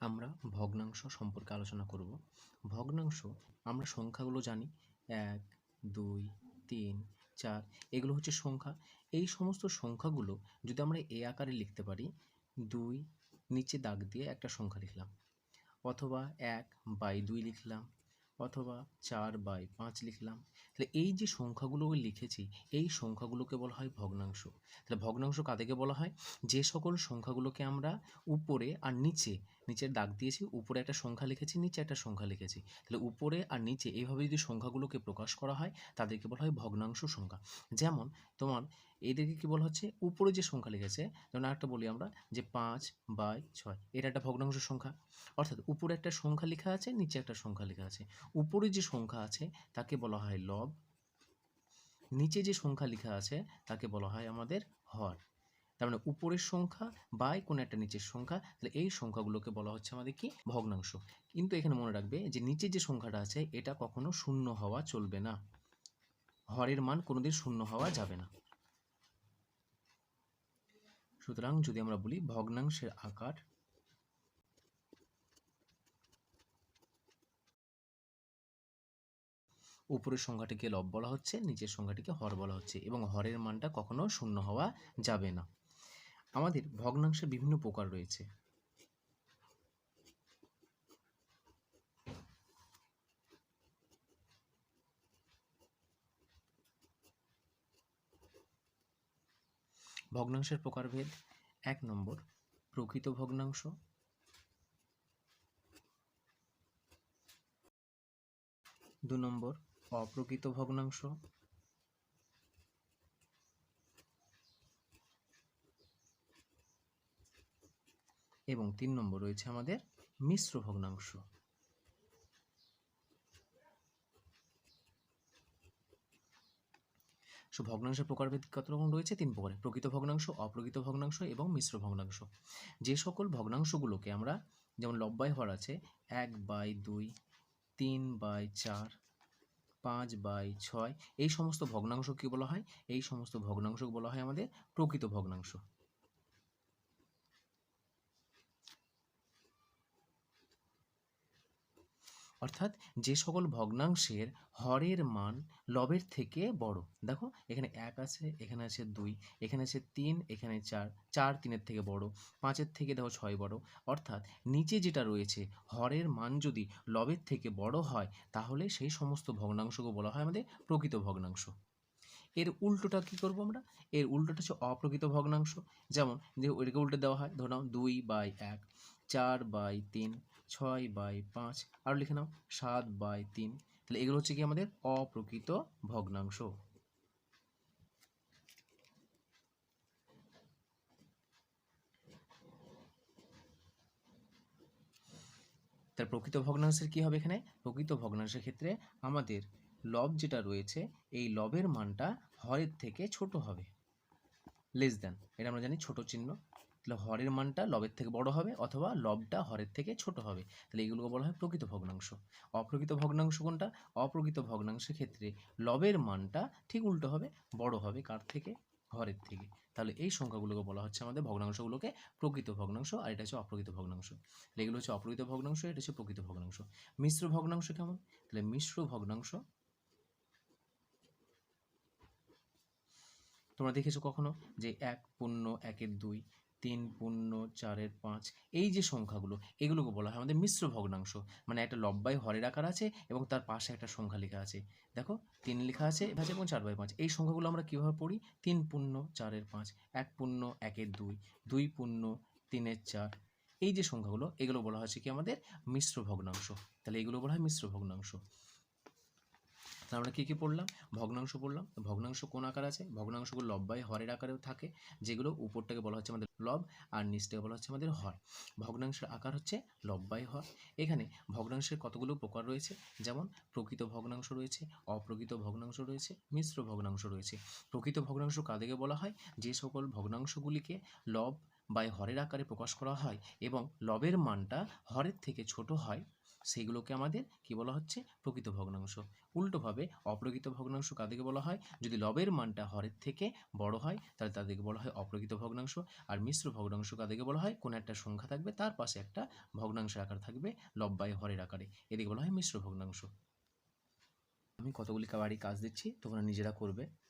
আমরা ভগ্নাংশ সম্পর্কে আলোচনা করব। ভগ্নাংশ আমরা সংখ্যাগুলো জানি। এক, দুই, তিন, চার, এগুলো হচ্ছে সংখ্যা। এই সমস্ত সংখ্যাগুলো যদি আমরা এ আকারে লিখতে পারি, দুই নিচে দাগ দিয়ে একটা সংখ্যা লিখলাম। অথবা এক বাই দুই লিখলাম। অথবা চার বাই পাঁচ লিখলাম। তাহলে এই যে সংখ্যাগুলো লিখেছি, এই সংখ্যাগুলোকে বলা হয় ভগ্নাংশ। তাহলে ভগ্নাংশ কাদেরকে বলা হয়? যে সকল সংখ্যাগুলোকে আমরা উপরে আর নিচে, নিচের দাগ দিয়েছি, উপরে একটা সংখ্যা লিখেছি, নিচে একটা সংখ্যা লিখেছি। তাহলে উপরে আর নিচে এইভাবে যদি সংখ্যাগুলোকে প্রকাশ করা হয়, তাদেরকে বলা হয় ভগ্নাংশ সংখ্যা। যেমন তোমার এদেরকে কি বলা হচ্ছে? উপরে যে সংখ্যা লিখেছে, যেমন আরেকটা বলি আমরা, যে পাঁচ বাই ছয়, এটা একটা ভগ্নাংশ সংখ্যা। অর্থাৎ উপরে একটা সংখ্যা লেখা আছে, নিচে একটা সংখ্যা লেখা আছে। উপরে যে সংখ্যা আছে, তাকে বলা হয় লব। নিচে যে সংখ্যা লেখা আছে, তাকে বলা হয় আমাদের হর। তার মানে উপরের সংখ্যা বাই কোনো একটা নিচের সংখ্যা, তাহলে এই সংখ্যাগুলোকে বলা হচ্ছে আমাদের কি? ভগ্নাংশ। কিন্তু এখানে মনে রাখবে যে নিচে যে সংখ্যাটা আছে, এটা কখনো শূন্য হওয়া চলবে না। হরের মান কোনোদিন শূন্য হওয়া যাবে না। সুতরাং যদি আমরা বলি ভগ্নাংশের আকার, উপরের সংখ্যাটিকে লব বলা হচ্ছে, নিচের সংখ্যাটিকে হর বলা হচ্ছে, এবং হরের মানটা কখনো শূন্য হওয়া যাবে না। আমাদের ভগ্নাংশের বিভিন্ন প্রকার রয়েছে। ভগ্নাংশের প্রকারভেদ এক নম্বর, প্রকৃত ভগ্নাংশ। দু নম্বর, অপ্রকৃত ভগ্নাংশ। এবং তিন নম্বর রয়েছে আমাদের মিশ্র ভগ্নাংশ। সো ভগ্নাংশের প্রকারভেদ কত রকম রয়েছে? তিন প্রকারে। প্রকৃত ভগ্নাংশ, অপ্রকৃত ভগ্নাংশ এবং মিশ্র ভগ্নাংশ। যে সকল ভগ্নাংশগুলোকে আমরা যেমন লব্বাই হওয়ার আছে, এক বাই দুই, তিন বাই চার, পাঁচ বাই ছয়, এই সমস্ত ভগ্নাংশ কী বলা হয়? এই সমস্ত ভগ্নাংশ বলা হয় আমাদের প্রকৃত ভগ্নাংশ। অর্থাৎ যে সকল ভগ্নাংশের হরের মান লবের থেকে বড়। দেখো, এখানে এক আছে, এখানে আছে দুই, এখানে আছে তিন, এখানে চার চার তিনের থেকে বড়, পাঁচের থেকে দেখো ছয় বড়। অর্থাৎ নিচে যেটা রয়েছে, হরের মান যদি লবের থেকে বড় হয়, তাহলে সেই সমস্ত ভগ্নাংশকে বলা হয় আমাদের প্রকৃত ভগ্নাংশ। এর উল্টোটা কি করব আমরা? এর উল্টোটা হচ্ছে অপ্রকৃত ভগ্নাংশ। যেমন, যে ওইটাকে উল্টে দেওয়া হয়, ধরো দুই বাই এক, চার বাই তিন ছয় বাই পাঁচ। আর লিখে নাও, সাত বাই তিন। তাহলে এগুলো হচ্ছে কি আমাদের অপ্রকৃত ভগ্নাংশ। তার প্রকৃত ভগ্নাংশের কি হবে এখানে? প্রকৃত ভগ্নাংশের ক্ষেত্রে আমাদের লব যেটা রয়েছে, এই লবের মানটা হরের থেকে ছোট হবে। লেস দেন এটা আমরা জানি ছোট চিহ্ন। হরের মানটা লবের থেকে বড় হবে অথবা লবটা হরের থেকে ছোট হবে। তাহলে এগুলোকে বলা হয় প্রকৃত ভগ্নাংশ। অপ্রকৃত ভগ্নাংশ কোনটা? অপ্রকৃত ভগ্নাংশের ক্ষেত্রে লবের মানটা ঠিক উল্টো হবে, বড় হবে কার থেকে? হরের থেকে। তাহলে এই সংখ্যাগুলোকে বলা হচ্ছে আমাদের ভগ্নাংশগুলোকে প্রকৃত ভগ্নাংশ আর এটা হচ্ছে অপ্রকৃত ভগ্নাংশ। তাহলে এগুলো হচ্ছে অপ্রকৃত ভগ্নাংশ, এটা হচ্ছে প্রকৃত ভগ্নাংশ। মিশ্র ভগ্নাংশ কেমন? তাহলে মিশ্র ভগ্নাংশ তোমরা দেখেছ কখনো যে এক, পূর্ণ, একের দুই তিন, পূর্ণ, চারের পাঁচ, এই যে সংখ্যাগুলো, এগুলোকে বলা হয় আমাদের মিশ্র ভগ্নাংশ। মানে একটা লব্বাই হরের আকার আছে এবং তার পাশে একটা সংখ্যা লেখা আছে। দেখো, তিন লেখা আছে আছে এবং চার বাই পাঁচ। এই সংখ্যাগুলো আমরা কীভাবে পড়ি? তিন, পূর্ণ, চারের পাঁচ, এক, পূর্ণ, একের দুই দুই, পূর্ণ, তিনের চার। এই যে সংখ্যাগুলো, এগুলো বলা হচ্ছে কি আমাদের মিশ্র ভগ্নাংশ। তাহলে এগুলো বলা হয় মিশ্র ভগ্নাংশ। আমরা কী কী পড়লাম? ভগ্নাংশ পড়লাম। ভগ্নাংশ কোন আকার আছে? ভগ্নাংশগুলো লব্বাই হরের আকারেও থাকে, যেগুলো উপরটাকে বলা হচ্ছে আমাদের লব আর নিচটাকে বলা হচ্ছে আমাদের হর। ভগ্নাংশের আকার হচ্ছে লব্বাই হর। এখানে ভগ্নাংশের কতগুলো প্রকার রয়েছে? যেমন প্রকৃত ভগ্নাংশ রয়েছে, অপ্রকৃত ভগ্নাংশ রয়েছে, মিশ্র ভগ্নাংশ রয়েছে। প্রকৃত ভগ্নাংশ কাদেরকে বলা হয়? যে সকল ভগ্নাংশগুলিকে লব বাই হরের আকারে প্রকাশ করা হয় এবং লবের মানটা হরের থেকে ছোট হয় সেইগুলোকে আমাদের কি বলা হচ্ছে? প্রকৃত ভগ্নাংশ। উল্টোভাবে অপ্রকৃত ভগ্নাংশ কাদেরকে বলা হয়? যদি লবের মানটা হরের থেকে বড় হয়, তাহলে তাদেরকে বলা হয় অপ্রকৃত ভগ্নাংশ। আর মিশ্র ভগ্নাংশ কাদেরকে বলা হয়? কোনো একটা সংখ্যা থাকবে, তার পাশে একটা ভগ্নাংশের আকার থাকবে, লব বাই হরের আকারে। এদিকে বলা হয় মিশ্র ভগ্নাংশ। আমি কতগুলি বাড়ি কাজ দিচ্ছি, তোমরা নিজেরা করবে।